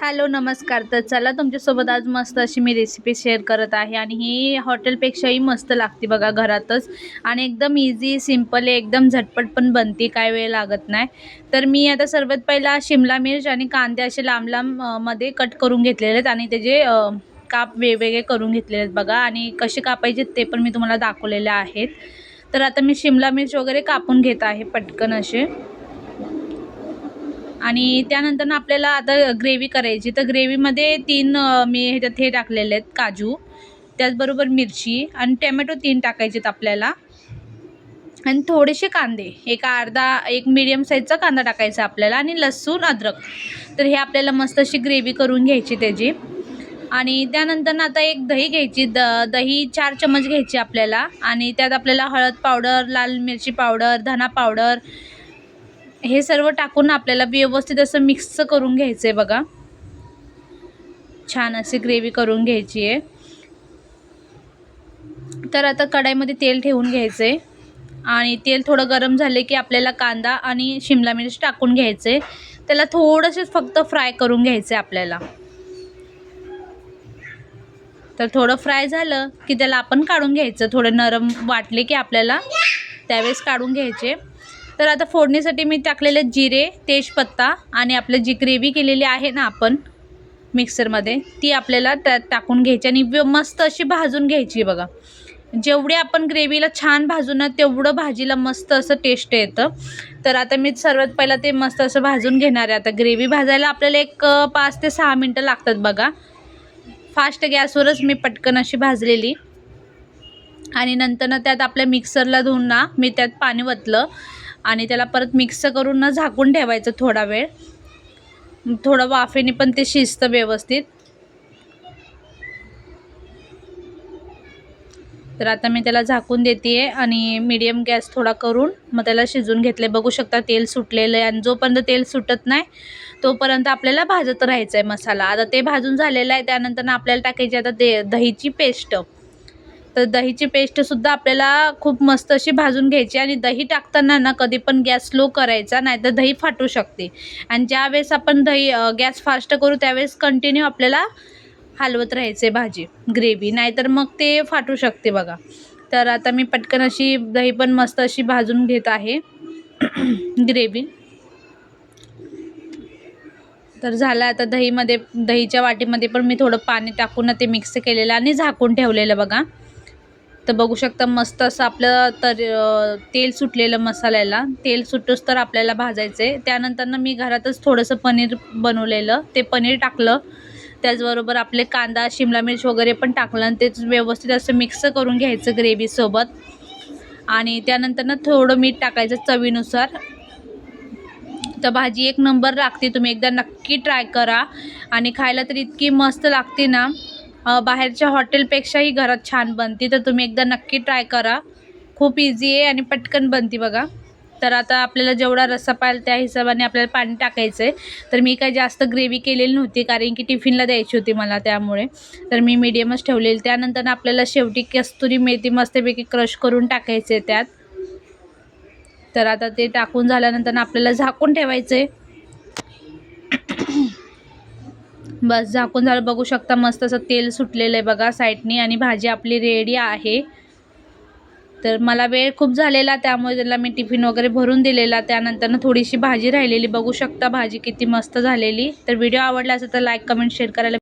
Hello नमस्कार. तर चला तुमच्यासोबत आज मस्त अशी मी रेसिपी शेअर करत आहे आणि ही हॉटेलपेक्षाही मस्त लागते बघा घरातच. आणि एकदम इझी सिंपल आहे एकदम झटपट पण बनते काय वेळ लागत नाही. तर मी आता सर्वात पहिला शिमला मिर्च आणि कांदे असे लांब लांबमध्ये कट करून घेतलेले आहेत आणि त्याचे काप वेगवेगळे करून घेतलेले आहेत बघा. आणि कसे कापायचे ते पण मी तुम्हाला दाखवलेले आहेत. तर आता मी शिमला मिर्च वगैरे कापून घेत आहे पटकन असे. आणि त्यानंतर ना आपल्याला आता ग्रेव्ही करायची. तर ग्रेव्हीमध्ये तीन मी ह्याच्यात हे टाकलेले आहेत काजू त्याचबरोबर मिरची आणि टॅमॅटो तीन टाकायचे आहेत आपल्याला. आणि थोडेसे कांदे एक अर्धा एक मिडियम साईजचा कांदा टाकायचा आपल्याला आणि लसूण अद्रक. तर हे आपल्याला मस्त अशी ग्रेव्ही करून घ्यायची त्याची. आणि त्यानंतर ना आता एक दही घ्यायची द दही चार चमच घ्यायची आपल्याला. आणि त्यात आपल्याला हळद पावडर लाल मिरची पावडर धना पावडर हे सर्व टाकून आपल्याला व्यवस्थित असं मिक्स करून घ्यायचं आहे बघा. छान अशी ग्रेव्ही करून घ्यायची आहे तर आता कढाईमध्ये तेल ठेवून घ्यायचं आहे आणि तेल थोडं गरम झाले की आपल्याला कांदा आणि शिमला मिरच टाकून घ्यायचे त्याला थोडंसेच फक्त फ्राय करून घ्यायचं आहे आपल्याला. तर थोडं फ्राय झालं की त्याला आपण काढून घ्यायचं. थोडं नरम वाटले की आपल्याला त्यावेळेस काढून घ्यायचे. तर आता फोडणीसाठी मी टाकलेले जिरे तेजपत्ता आणि आपलं जी ग्रेव्ही केलेली आहे ना आपण मिक्सरमध्ये ती आपल्याला त्यात टाकून घ्यायची आणि मस्त अशी भाजून घ्यायची बघा. जेवढे आपण ग्रेव्हीला छान भाजू ना तेवढं भाजीला मस्त असं टेस्ट येतं. तर आता मी सर्वात पहिला ते मस्त असं भाजून घेणार आहे. आता ग्रेव्ही भाजायला आपल्याला एक पाच ते सहा मिनटं लागतात बघा. फास्ट गॅसवरच मी पटकन अशी भाजलेली. आणि नंतर ना त्यात आपल्या मिक्सरला धुवून ना मी त्यात पाणी वतलं आणि त्याला परत मिक्स करून ना झाकून ठेवायचं थोडा वेळ. थोडं वाफेने पण ते शिजतं व्यवस्थित. तर आता मी त्याला झाकून देते आणि मीडियम गॅस थोडा करून मग त्याला शिजून घेतले बघू शकता तेल सुटलेलं आहे आणि जोपर्यंत तेल सुटत नाही तोपर्यंत आपल्याला भाजत राहायचं आहे मसाला. आता ते भाजून झालेलं आहे त्यानंतर आपल्याला टाकायची आता ते दहीची पेस्ट. तर दहीची पेस्टसुद्धा आपल्याला खूप मस्त अशी भाजून घ्यायची आणि दही टाकताना ना कधी पण गॅस स्लो करायचा नाही तर दही फाटू शकते. आणि ज्यावेळेस आपण दही गॅस फास्ट करू त्यावेळेस कंटिन्यू आपल्याला हलवत राहायचे भाजी ग्रेव्ही नाहीतर मग ते फाटू शकते बघा. तर आता मी पटकन अशी दही पण मस्त अशी भाजून घेत आहे. ग्रेव्ही तर झालं आता दहीमध्ये दहीच्या वाटीमध्ये पण मी थोडं पाणी टाकून ते मिक्स केलेलं आणि झाकून ठेवलेलं बघा. तर बघू शकता मस्त असं आपलं तर तेल सुटलेलं मसाल्याला. तेल सुटूस तर आपल्याला भाजायचं आहे त्यानंतर ना मी घरातच थोडंसं पनीर बनवलेलं. ते पनीर टाकलं. त्याचबरोबर आपले कांदा शिमला मिर्च वगैरे पण टाकलं आणि तेच व्यवस्थित असं मिक्स करून घ्यायचं ग्रेव्हीसोबत आणि त्यानंतर ना थोडं मीठ टाकायचं चवीनुसार. तर भाजी एक नंबर लागते. तुम्ही एकदा नक्की ट्राय करा. आणि खायला तर इतकी मस्त लागते ना. बाहेरच्या हॉटेलपेक्षाही घरात छान बनते तर तुम्ही एकदा नक्की ट्राय करा. खूप इझी आहे आणि पटकन बनते बघा. तर आता आपल्याला जेवढा रस्सा पाहिजे त्या हिशोबाने आपल्याला पाणी टाकायचं आहे तर मी काही जास्त ग्रेव्ही केलेली नव्हती कारण की टिफिनला द्यायची होती मला त्यामुळे. तर मी मीडियमच ठेवलेली. त्यानंतर आपल्याला शेवटी कस्तुरी मेथी मस्तपैकी क्रश करून टाकायचे त्यात. तर आता ते टाकून झाल्यानंतर आपल्याला झाकून ठेवायचं आहे बस झाकून झालं. बघू शकता मस्त असं तेल सुटलेलं आहे बघा साईडने आणि भाजी आपली रेडी आहे. तर मला वेळ खूप झालेला त्यामुळे त्याला मी टिफिन वगैरे भरून दिलेला. त्यानंतर थोडीशी भाजी राहिलेली. बघू शकता भाजी किती मस्त झालेली. तर व्हिडिओ आवडला असेल तर लाईक कमेंट शेअर करायला